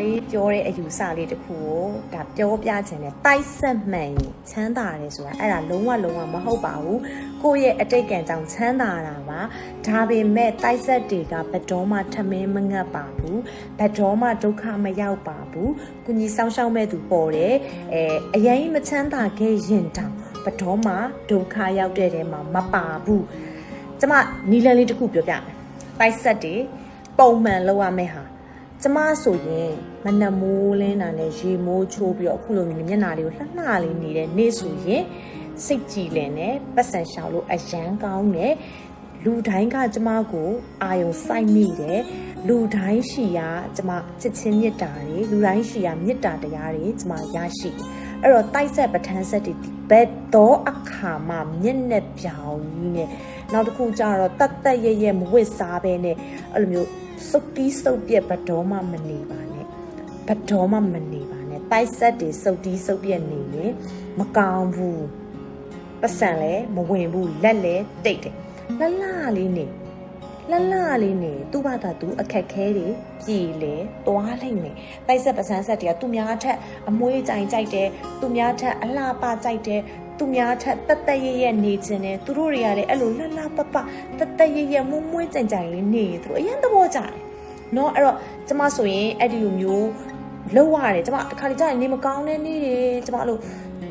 လေးပြောတဲ့အယူဆလေးတစ်ခုကိုဒါပြောပြချင်တယ်တိုက်ဆက်မှန်ရင်ချမ်းသာတယ်ဆိုတာအဲ့ဒါလုံးဝလုံးဝမဟုတ်ပါဘူးကိုယ့်ရဲ့အတိတ်ကံကြောင့်ချမ်းသာတာပါဒါပေမဲ့တိုက်ဆက်တွေကဘယ်တော့မှထမင်းမငတ်ပါဘူးဘယ်တော့မှဒုက္ခမရောက်ပါဘူးကုညီဆောင်ရှောက်မဲ့သူပေါ်တယ်အဲအရင်မချမ်းသာခဲ့ရင်တောင်ဘယ်တော့မှဒုက္ခရောက်တဲ့တဲမှာမပါဘူးကျမနီလန်လေးတစ်ခုပြောပြမယ်တိုက်ဆက်တွေပုံမှန်လောက်ရမယ့်ဟာ ကျမဆိုရင်မနက်မိုးလင်းတာနဲ့ရေမိုးချိုးပြီးတော့အခုလိုမျိုးမျက်နှာလေးကိုလှလှလေးနေတဲ့နေ့ဆိုရင်စိတ်ကြည်လင်နဲ့ပတ်စံရှောင်လို့အရန်ကောင်းတယ်လူတိုင်းကကျမကိုအာယုံစိုက်မိတယ်လူတိုင်းရှိရာကျမချစ်ချင်းမေတ္တာတွေလူတိုင်းရှိရာမေတ္တာတရားတွေကျမရရှိတယ်အဲ့တော့တိုက်ဆက်ပဋ္ဌာန်းဆက်တွေဒီဘက်တော့အခါမှမျက်နှာပြောင်ကြီးနဲ့နောက်တစ်ခုကျတော့တတ်တတ်ရရမဝစ်စားပဲနဲ့အဲ့လိုမျိုး စုပ်တီးစုပ်ပြက်ဘတော်မှမနေပါနဲ့ဘတော်မှမနေပါနဲ့တိုက်ဆက်တွေစုပ်တီးစုပ်ပြက်နေရင်မကောင်းဘူးပတ်စံလည်းမဝင်ဘူးလက်လည်းတိတ်တယ်လှလှလေးနေလှလှလေးနေသူ့ဘာသာသူအခက်ခဲတွေပြည်လေသွားလိုက်မယ်တိုက်ဆက်ပစံဆက်တွေကသူများထက်အမွှေးကြိုင်ကြိုက်တယ်သူများထက်အလှပကြိုက်တယ် သူများထက်တက်တက်ရရနေခြင်းနဲ့သူတို့တွေကလည်းအဲ့လိုလှလှပပတက်တက်ရရမွှမွှကြိုင်ကြိုင်လေးနေသူတို့အရင်သဘောကျတယ် เนาะအဲ့တော့ကျမဆိုရင်အဲ့ဒီလိုမျိုးလောက်ရတယ်ကျမတစ်ခါတည်းကျရင်နေမကောင်းတဲ့နေ့တွေကျမအဲ့လို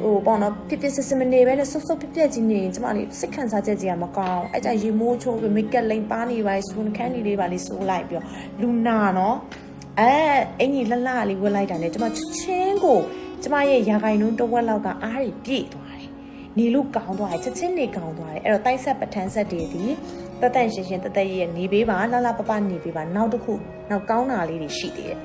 ဟိုပေါ့နော်ဖြစ်ဖြစ်စစ်စစ်မနေပဲနဲ့ဆုပ်ဆုပ်ပြက်ပြက်ကြီးနေရင်ကျမလေးစိတ်ခံစားချက်ကြီးကမကောင်းအဲ့ကြရေမိုးချိုးပြီးမိတ်ကပ်လိမ်ပါနေပါစူးခန်းနေလေးပါလေးစိုးလိုက်ပြီးတော့လူနာနော်အဲအင်ကြီးလှလှလေးဝတ်လိုက်တာနဲ့ကျမချက်ချင်းကိုကျမရဲ့ရာဂိုင်နှုန်းတစ်ဝက်လောက်ကအားရပြည့်သွားတယ် နေလို့ကောင်းသွားတယ်ချက်ချင်းနေကောင်းသွားတယ်အဲ့တော့တိုက်ဆက်ပဋ္ဌာန်းဆက်တွေဒီတတ်တန့်ရှင်းရှင်းတသက်ရရဲ့နေပေးပါလှလှပပနေပေးပါနောက်တစ်ခုနောက်ကောင်းတာလေးတွေရှိသေးတယ်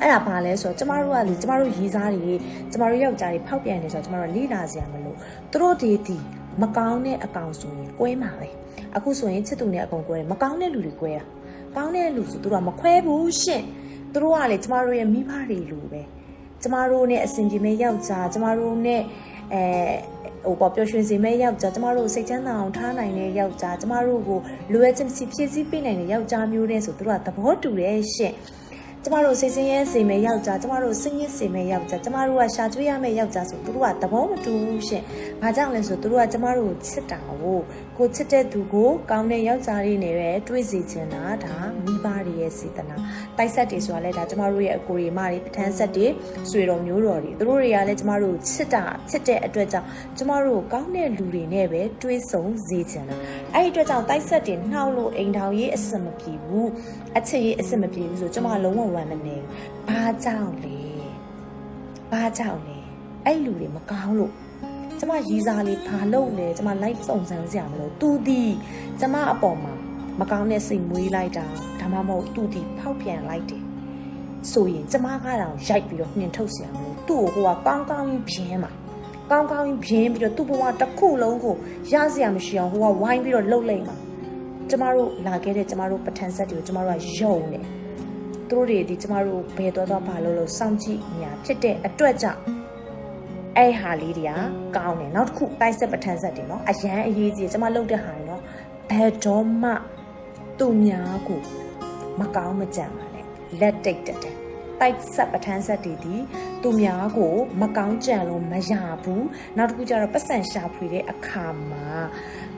အဲ့ဒါဘာလဲဆိုတော့ကျမတို့ကလေကျမတို့ရေးစားတွေကျမတို့ယောက်ျားတွေဖောက်ပြန်နေဆိုတော့ကျမတို့လိလာစရာမလိုသူတို့ဒီဒီမကောင်းတဲ့အကောင်ဆိုရင်ကွဲမှာပဲအခုဆိုရင်ချစ်သူနဲ့အကောင်ကွဲတယ်မကောင်းတဲ့လူတွေကွဲတာကောင်းတဲ့လူဆိုသူတို့ကမခွဲဘူးရှင့်သူတို့ကလေကျမတို့ရဲ့မိဘတွေလူပဲကျမတို့နဲ့အစဉ်ပြေမဲ့ယောက်ျားကျမတို့နဲ့အဲ ဟိုပေါ့ပျော်ရွှင်စေမဲ့ယောက်ျားကျမတို့စိတ်ချမ်းသာအောင်ထားနိုင်တဲ့ယောက်ျားကျမတို့ကိုလိုအပ်ချက်ဖြည့်ဆည်းပေးနိုင်တဲ့ယောက်ျားမျိုးတဲ့ဆိုသူတို့ကသဘောတူတယ်ရှင့်ကျမတို့စိတ်ဆင်းရဲစေမဲ့ယောက်ျားကျမတို့စိတ်ညစ်စေမဲ့ယောက်ျားကျမတို့ကရှာကျွေးရမဲ့ယောက်ျားဆိုသူတို့ကသဘောမတူဘူးရှင့်။ဘာကြောင့်လဲဆိုသူတို့ကကျမတို့ကိုချစ်တာကိုကိုချစ်တဲ့သူကိုကောင်းတဲ့ယောက်ျားလေးနဲ့ပဲတွေးစီချင်တာဒါမိဘတွေ ရဲ့စေတနာတိုက်ဆက်တွေဆိုတာလဲဒါကျမတို့ရဲ့အကိုရီမတွေပဋ္ဌာန်းဆက်တွေဆွေတော်မျိုးတော်တွေသူတို့တွေကလည်းကျမတို့ကိုချစ်တာချစ်တဲ့အတွက်ကြောင့်ကျမတို့ကိုကောင်းတဲ့လူတွေနဲ့ပဲတွေးဆုံစေချင်တာအဲ့ဒီအတွက်ကြောင့်တိုက်ဆက်တွေနှောက်လို့အိမ်ထောင်ရေးအဆင်မပြေဘူးအချစ်ရေးအဆင်မပြေဘူးဆိုကျမလုံးဝဝမ်းမနေဘူးဘာကြောင့်လဲဘာကြောင့်လဲအဲ့လူတွေမကောင်းလို့ကျမရီစားလေးဘာလုပ်လဲကျမ live စုံစမ်းစရာမလိုသူဒီကျမအပေါ်မှာ မကောင်းတဲ့စိတ်မွေးလိုက်တာဒါမှမဟုတ်သူဒီဖောက်ပြန်လိုက်တယ်ဆိုရင်ကျမကတော့ရိုက်ပြီးတော့နှင်ထုတ်စရာမလိုသူ့ကိုဟိုကကောင်းကောင်းကြီးပြင်းမှာကောင်းကောင်းကြီးပြင်းပြီးတော့သူ့ဘဝတစ်ခုလုံးကိုရစရာမရှိအောင်ဟိုကဝိုင်းပြီးတော့လှုပ်လိုက်မှာကျမတို့လာခဲ့တဲ့ကျမတို့ပဋ္ဌာန်းဆက်တွေကိုကျမတို့ကယုံတယ်သူတို့တွေဒီကျမတို့ဘယ်တော့တော့ဘာလို့လို့စောင့်ကြည့်ညာဖြစ်တဲ့အတွက်ကြောင့် အဲ့ဟာလေးတွေကကောင်းတယ်နောက်တစ်ခုတိုက်ဆက်ပဋ္ဌာန်းဆက်တွေเนาะအရန်အရေးကြီးတယ်ကျွန်မလုပ်တဲ့ဟာတွေเนาะဘယ်တော့မှ သူများကိုမကောင်းမကြံပါနဲ့လက်တိတ်တက်တယ်တိုက်ဆက်ပထန်းဆက်တွေဒီသူများကိုမကောင်းကြံလို့မရဘူးနောက်တစ်ခုကျတော့ပတ်စံရှာဖွေတဲ့အခါမှာ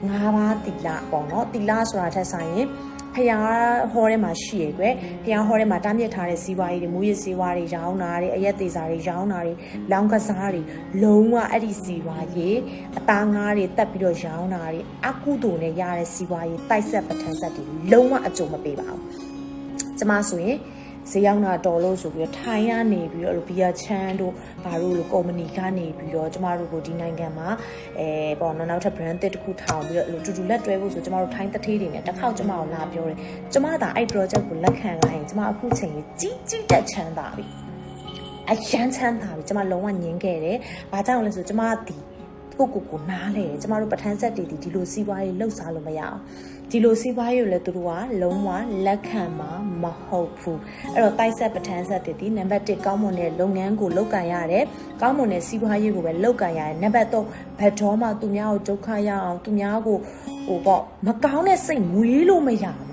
ငါးပါးတိလပေါ့နော်တိလဆိုတာထက်ဆိုင်ရင် ဖျားဟောထဲမှာရှိရယ်ကွယ်ဖျားဟောထဲမှာတားမြစ်ထားတဲ့စီးပွားရေးတွေမူရစ်စီးပွားတွေရောင်းတာတွေအရက်သေးစာတွေရောင်းတာတွေလောင်းကစားတွေလုံးဝအဲ့ဒီစီးပွားရေးအသားငါးတွေတက်ပြီးတော့ရောင်းတာတွေအကုသိုလ်နဲ့ရတဲ့စီးပွားရေးတိုက်ဆက်ပဋ္ဌာန်းဆက်တွေလုံးဝအကျုံမပေးပါဘူးကျမဆိုရင် ဈေးရောက်တာတော်လို့ဆိုပြီးတော့ထိုင်ရနေပြီးတော့ဘီယာချမ်းတို့ဘာလို့လို့ကုမ္ပဏီကနေပြီးတော့ကျမတို့ကိုဒီနိုင်ငံမှာအဲပေါ့နော်နောက်ထပ် brand တစ်ခုထောင်ပြီးတော့အဲ့လိုတူတူလက်တွဲဖို့ဆိုကျမတို့ထိုင်းတထေးတွေနဲ့တစ်ခေါက်ကျမကိုလာပြောတယ်ကျမသာအဲ့ project ကိုလက်ခံလိုက်ရင်ကျမအခုချိန်ကြီးကြီးကြီးတက်ချမ်းသာပြီအရန်ချမ်းသာပြီကျမလုံးဝညင်းခဲ့တယ်ဘာကြောင့်လဲဆိုကျမဒီ ကိုကိုကိုနားလေကျမတို့ပဋ္ဌာန်းဆက်တွေဒီဒီလိုစီးပွားရေးလှုပ်ရှားလို့မရအောင်ဒီလိုစီးပွားရေးကိုလည်းသူတို့ကလုံးဝလက်ခံမှာမဟုတ်ဘူးအဲ့တော့တိုက်ဆက်ပဋ္ဌာန်းဆက်တွေဒီနံပါတ်1ကောင်းမွန်တဲ့လုပ်ငန်းကိုလုပ်ကန်ရတယ်ကောင်းမွန်တဲ့စီးပွားရေးကိုပဲလုပ်ကန်ရတယ်နံပါတ်3ဘတ်တော်မှသူများကိုဒုက္ခရအောင်သူများကိုဟိုပေါ့မကောင်းတဲ့စိတ်မွေးလို့မရဘူး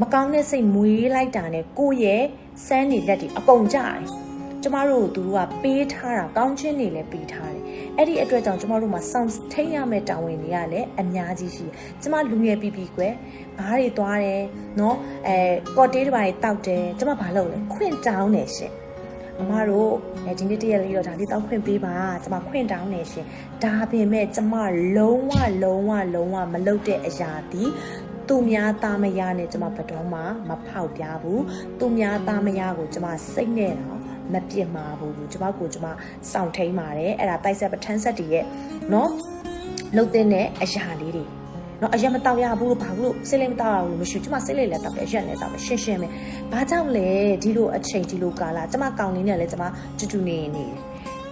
မကောင်းတဲ့စိတ်မွေးလိုက်တာနဲ့ကိုယ့်ရဲ့စမ်းနေလက်တွေအကုန်ကြတယ် ကျမတို့သူတို့ကပေးထားတာကောင်းချင်းနေလည်းပေးထားတယ်အဲ့ဒီအတွက်ကြောင့်ကျမတို့မှာစောင့်ထိန်ရမယ့်တာဝန်တွေကလည်းအများကြီးရှိတယ်ကျမလူငယ်ပြီးပြီးကွယ်ဘားတွေသွားတယ်နော်အဲကော်တေးတွေဘာတွေတောက်တယ်ကျမဘာလုပ်လဲခွင့်တောင်းတယ်ရှင်မမတို့အဲဒီနေ့တရက်လေးတော့ဒါလေးတောက်ခွင့်ပေးပါကျမခွင့်တောင်းနေရှင်ဒါပေမဲ့ကျမလုံးဝလုံးဝလုံးဝမလုပ်တဲ့အရာဒီသူများသားမယားနဲ့ကျမဘယ်တော့မှမဖောက်ပြဘူးသူများသားမယားကိုကျမစိတ်နဲ့တော့ မပြစ်မှာဘူးကျမကိုကျမစောင့်ထိန်ပါတယ်အဲ့ဒါတိုက်ဆက်ပဋ္ဌာန်းဆက်တည်းရဲ့နော်လှုပ်တဲ့အရာလေးတွေနော်အရက်မတောက်ရဘူးလို့ဘာလို့စိတ်လေးမတောက်ရဘူးလို့မရှိဘူးကျမစိတ်လေးလည်းတောက်တယ်အရက်လည်းတောက်တယ်ရှင်းရှင်းပဲဘာကြောင့်လဲဒီလိုအချိန်ဒီလိုကာလကျမကောင်းနေနဲ့လည်းကျမတူတူနေနေတယ်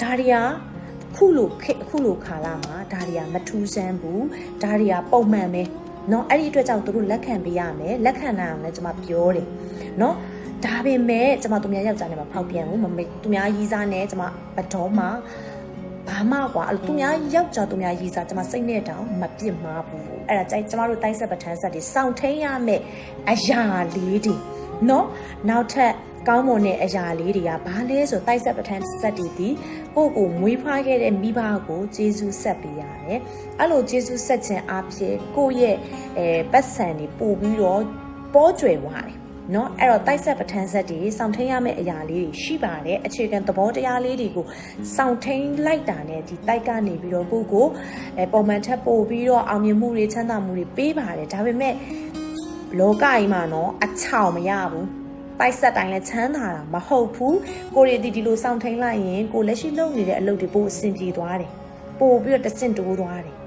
ဒါရီယာခုလိုခေအခုလိုခါလာမှာဒါရီယာမထူးဆန်းဘူးဒါရီယာပုံမှန်ပဲเนาะအဲ့ဒီအတွက်ကြောင့်သူတို့လက်ခံပေးရမယ်လက်ခံနိုင်အောင်လည်းကျွန်မပြောတယ်เนาะ ဒါပေမဲ့ကျမသူများယောက်ျားနဲ့မဖောက်ပြန်ဘူးမမေသူများရီးစားနဲ့ကျမဘတော်မှာဘာမှကွာအဲ့သူများယောက်ျားသူများရီးစားကျမစိတ်နဲ့တောင်မပြစ်မှာဘူးအဲ့ဒါကြိုက်ကျမတို့တိုက်ဆက်ပဋ္ဌာန်းဆက်တွေစောင့်ထိန်ရမယ့်အရာလေးတွေနော်နောက်ထပ်ကောင်းမွန်တဲ့အရာလေးတွေကဘာလဲဆိုတိုက်ဆက်ပဋ္ဌာန်းဆက်တွေဒီကိုကိုမွေးဖွားခဲ့တဲ့မိဘကိုကျေးဇူးဆက်ပေးရတယ်။အဲ့လိုကျေးဇူးဆက်ခြင်းအပြင်ကိုယ့်ရဲ့အဲပတ်စံတွေပို့ပြီးတော့ပေါ်ကျွယ်သွားတယ် နော်အဲ့တော့တိုက်ဆက်ပဋ္ဌာန်းဆက်တွေစောင့်ထိန်ရမယ့်အရာလေးတွေရှိပါတယ်အခြေခံသဘောတရားလေးတွေကိုစောင့်ထိန်လိုက်တာနဲ့ဒီတိုက်ကနေပြီးတော့ကိုယ့်ကိုအဲပုံမှန်ထပ်ပို့ပြီးတော့အောင်မြင်မှုတွေချမ်းသာမှုတွေပေးပါတယ်ဒါပေမဲ့လောကကြီးမှာနော်အချောင်မရဘူးပိုက်ဆက်တိုင်းလဲချမ်းသာတာမဟုတ်ဘူးကိုရီဒီဒီလိုစောင့်ထိန်လိုက်ရင်ကိုလက်ရှိလုပ်နေတဲ့အလုပ်တွေပို့အဆင်ပြေသွားတယ်ပို့ပြီးတော့တဆင့်တိုးသွားတယ်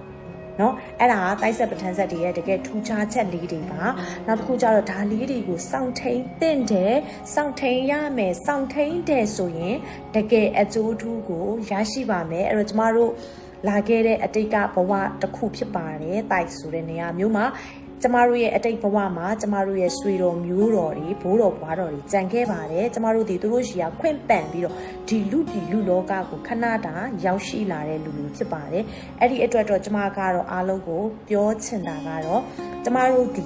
နော်အဲ့ဒါကတိုက်ဆက်ပဋ္ဌာန်းဆက်တွေရဲ့တကယ်ထူးခြားချက်လေးတွေပါနောက်တစ်ခုကျတော့ဒါလေးတွေကိုစောင့်ထိန်တင့်တယ်စောင့်ထိန်ရမယ်စောင့်ထိန်တယ်ဆိုရင်တကယ်အကျိုးထူးကိုရရှိပါမယ်အဲ့တော့ကျမတို့လာခဲ့တဲ့အတိတ်ကဘဝတစ်ခုဖြစ်ပါတယ်တိုက်ဆိုတဲ့နေရာမျိုးမှာ ကျမတို့ရဲ့အတိတ်ဘဝမှာကျမတို့ရဲ့ဆွေတော်မျိုးတော်တွေဘိုးတော်ဘွားတော်တွေကြံခဲ့ပါတယ်ကျမတို့ဒီသူတို့ရှိရာခွင့်ပန်ပြီးတော့ဒီလူပြည်လူလောကကိုခဏတာရောက်ရှိလာတဲ့လူလူဖြစ်ပါတယ်အဲ့ဒီအတွက်တော့ကျမကတော့အားလုံးကိုပြောချင်တာကတော့ကျမတို့ဒီ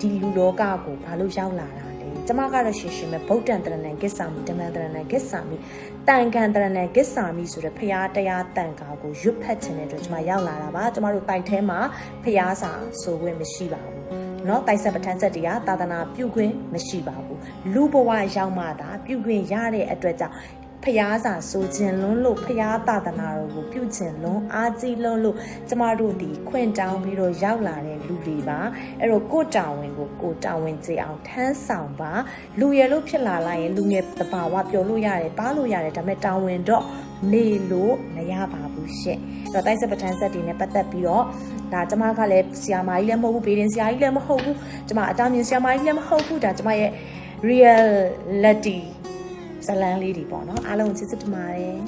ဒီလူလောကကိုဘာလို့ရောက်လာတာလဲ ကျမကတော့ရှင်ရှင်ပဲဗုဒ္ဓံတရဏံကိစ္ဆာမိဓမ္မံတရဏံကိစ္ဆာမိတန်ခံတရဏံကိစ္ဆာမိဆိုတဲ့ဖရာတရားတန်ခါကိုရွတ်ဖတ်ခြင်းတဲ့အတွက်ကျမရောက်လာတာပါကျမတို့တိုက်ထဲမှာဖရာစာဆိုခွင့်မရှိပါဘူးเนาะတိုက်ဆက်ပဋ္ဌာန်းဆက်တရားသာသနာပြုခွင့်မရှိပါဘူးလူဘဝရောက်မှသာပြုခွင့်ရတဲ့အတွက်ကြောင့် ဖျားစာဆိုခြင်းလွန်းလို့ဖျားသာသနာတော်ကိုပြုခြင်းလွန်းအားကြီးလွန်းလို့ကျမတို့ဒီခွင့်တောင်းပြီးတော့ရောက်လာတဲ့လူတွေပါအဲ့တော့ကိုတာဝန်ကိုကိုတာဝန်ကျေအောင်ထမ်းဆောင်ပါလူရလို့ဖြစ်လာလိုက်ရင်လူငယ်တဘာဝပြောလို့ရတယ်ပါလို့ရတယ်ဒါပေမဲ့တာဝန်တော့နေလို့မရပါဘူးရှင့်အဲ့တော့တိုက်စပဋ္ဌာန်းဆက်တွေနဲ့ပတ်သက်ပြီးတော့ဒါကျမကလည်းဆီယာမာကြီးလည်းမဟုတ်ဘူးဘေးရင်ဆီယာကြီးလည်းမဟုတ်ဘူးကျမအတားမြင်ဆီယာမာကြီးလည်းမဟုတ်ဘူးဒါကျမရဲ့ reality ဇလန်းလေးတွေပေါ့နော်အားလုံးချစ်စစ်တမာတယ်